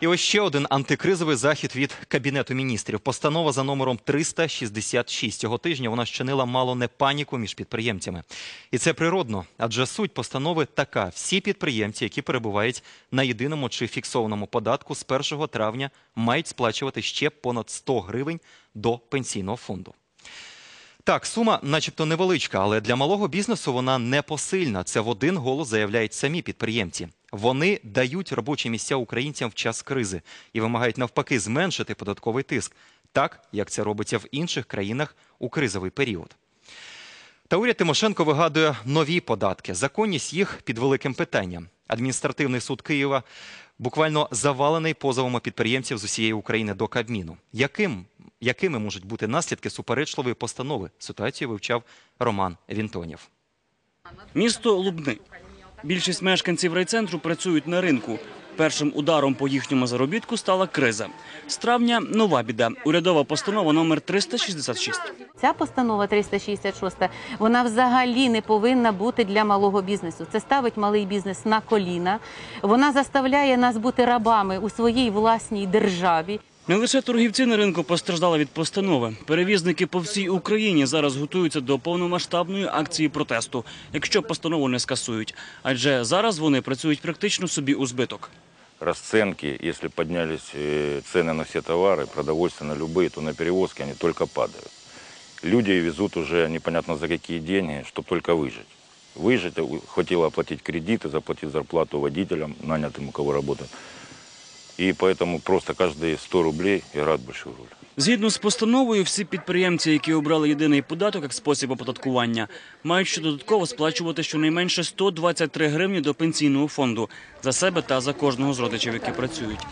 І ось ще один антикризовий захід від кабінету міністрів. Постанова за номером 366 цього тижня. Вона щинила мало не паніку між підприємцями, і це природно, адже суть постанови така: всі підприємці, які перебувають на єдиному чи фіксованому податку, з 1 травня мають сплачувати ще понад 100 гривень до пенсійного фонду. Так, сума, начебто, невеличка, але для малого бізнесу вона непосильна. Це в один голос заявляють самі підприємці. Вони дають робочі місця українцям в час кризи і вимагають навпаки зменшити податковий тиск, так як це робиться в інших країнах у кризовий період. Та уряд Тимошенко вигадує нові податки. Законність їх під великим питанням. Адміністративний суд Києва буквально завалений позовами підприємців з усієї України до Кабміну. Яким, якими можуть бути наслідки суперечливої постанови? Ситуацію вивчав Роман Вінтонів. Місто Лубни. Більшість мешканців райцентру працюють на ринку. Першим ударом по їхньому заробітку стала криза. З травня нова біда. Урядова постанова номер 366. Ця постанова 366, вона взагалі не повинна бути для малого бізнесу. Це ставить малий бізнес на коліна. Вона заставляє нас бути рабами у своїй власній державі. Не лише торгівці на ринку постраждали від постанови. Перевізники по всій Україні зараз готуються до повномасштабної акції протесту, якщо постанову не скасують. Адже зараз вони працюють практично собі у збиток. расценки, если поднялись э, цены на все товары, продовольствие на любые, то на перевозки они только падают. Люди везут уже непонятно за какие деньги, чтобы только выжить. Выжить, э, хватило оплатить кредиты, заплатить зарплату водителям, нанятым, у кого работают. И поэтому просто каждые 100 рублей играют большую роль. Згідно з постановою, всі підприємці, які обрали єдиний податок як спосіб оподаткування, мають ще додатково сплачувати щонайменше 123 гривні до пенсійного фонду за себе та за кожного з родичів, які працюють.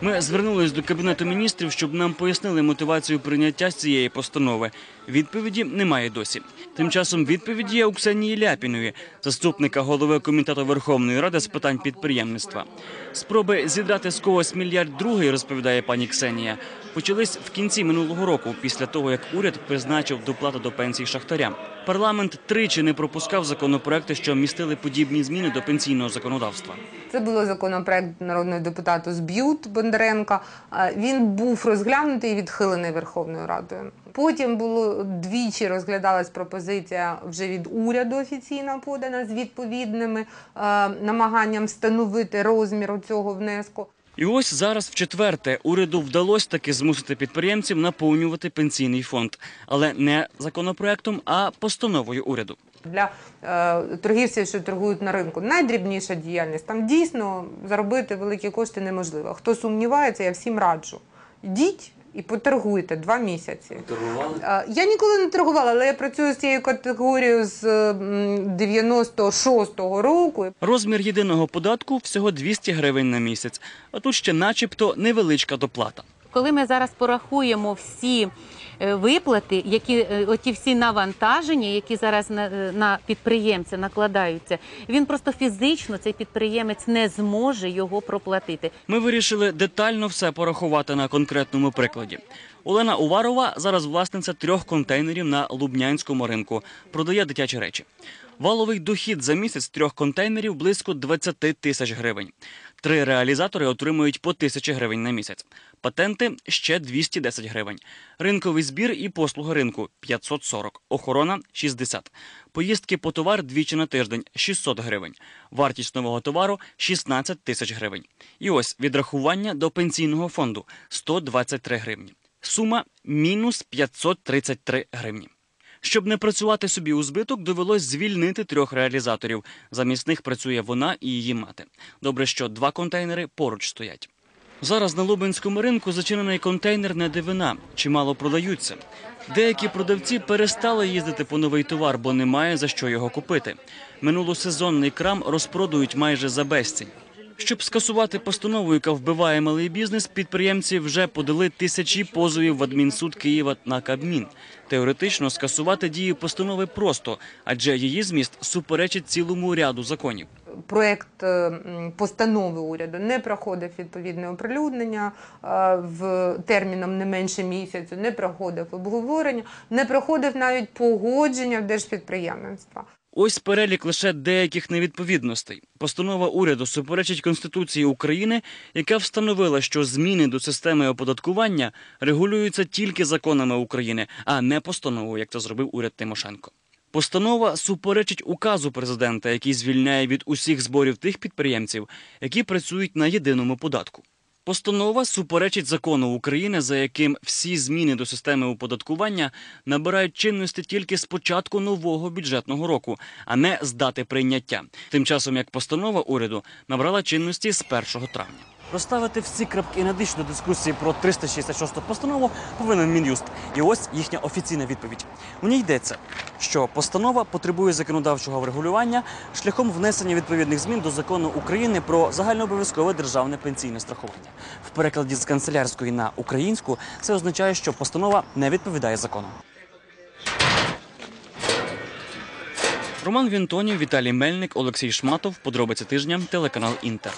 Ми звернулись до кабінету міністрів, щоб нам пояснили мотивацію прийняття цієї постанови. Відповіді немає досі. Тим часом відповідь є у Ксенії Ляпіної, заступника голови комітету Верховної Ради з питань підприємництва. Спроби зідрати з когось мільярд другий, розповідає пані Ксенія, почались в кінці минулого року, після того як уряд призначив доплату до пенсій шахтарям. Парламент тричі не пропускав законопроекти, що містили подібні зміни до пенсійного законодавства. Це було законопроект народного депутата Зб'ют Бондаренка. Е, Він був розглянутий і відхилений Верховною Радою. Потім було двічі розглядалась пропозиція вже від уряду офіційно подана з відповідними е, намаганням встановити розмір цього внеску. І ось зараз в четверте уряду вдалося таки змусити підприємців наповнювати пенсійний фонд, але не законопроектом, а постановою уряду. Для е, торгівців, що торгують на ринку, найдрібніша діяльність. Там дійсно заробити великі кошти неможливо. Хто сумнівається, я всім раджу. Йдіть і поторгуйте два місяці. Торгували? Я ніколи не торгувала, але я працюю з цією категорією з м, 96-го року. Розмір єдиного податку всього 200 гривень на місяць. А тут ще, начебто, невеличка доплата. Коли ми зараз порахуємо всі е, виплати, які е, оті всі навантаження, які зараз на, е, на підприємця накладаються, він просто фізично цей підприємець не зможе його проплатити. Ми вирішили детально все порахувати на конкретному прикладі. Олена Уварова зараз власниця трьох контейнерів на Лубнянському ринку. Продає дитячі речі. Валовий дохід за місяць трьох контейнерів близько 20 тисяч гривень. Три реалізатори отримують по тисячі гривень на місяць. Патенти ще 210 гривень. Ринковий збір і послуги ринку 540. Охорона 60. Поїздки по товар двічі на тиждень 600 гривень. Вартість нового товару 16 тисяч гривень. І ось відрахування до пенсійного фонду 123 гривні. Сума мінус 533 гривні. Щоб не працювати собі у збиток, довелось звільнити трьох реалізаторів. Замість них працює вона і її мати. Добре, що два контейнери поруч стоять. Зараз на Лубенському ринку зачинений контейнер не дивина. Чимало продаються. Деякі продавці перестали їздити по новий товар, бо немає за що його купити. Минулосезонний крам розпродають майже за безцінь. Щоб скасувати постанову, яка вбиває малий бізнес, підприємці вже подали тисячі позовів в адмінсуд Києва на Кабмін. Теоретично скасувати дію постанови просто, адже її зміст суперечить цілому ряду законів. Проект е, постанови уряду не проходив відповідне оприлюднення е, в терміном не менше місяцю, не проходив обговорення, не проходив навіть погодження в держпідприємництва. Ось перелік лише деяких невідповідностей. Постанова уряду суперечить Конституції України, яка встановила, що зміни до системи оподаткування регулюються тільки законами України, а не постановою, як це зробив уряд Тимошенко. Постанова суперечить указу президента, який звільняє від усіх зборів тих підприємців, які працюють на єдиному податку. Постанова суперечить закону України, за яким всі зміни до системи оподаткування набирають чинності тільки з початку нового бюджетного року, а не з дати прийняття. Тим часом як постанова уряду набрала чинності з 1 травня. Розставити всі крапки на дичну дискусії про 366 постанову повинен Мін'юст. І ось їхня офіційна відповідь. У ній йдеться, що постанова потребує законодавчого врегулювання шляхом внесення відповідних змін до закону України про загальнообов'язкове державне пенсійне страхування. В перекладі з канцелярської на українську це означає, що постанова не відповідає закону. Роман Вінтонів, Віталій Мельник, Олексій Шматов. Подробиці тижня. Телеканал Інтер.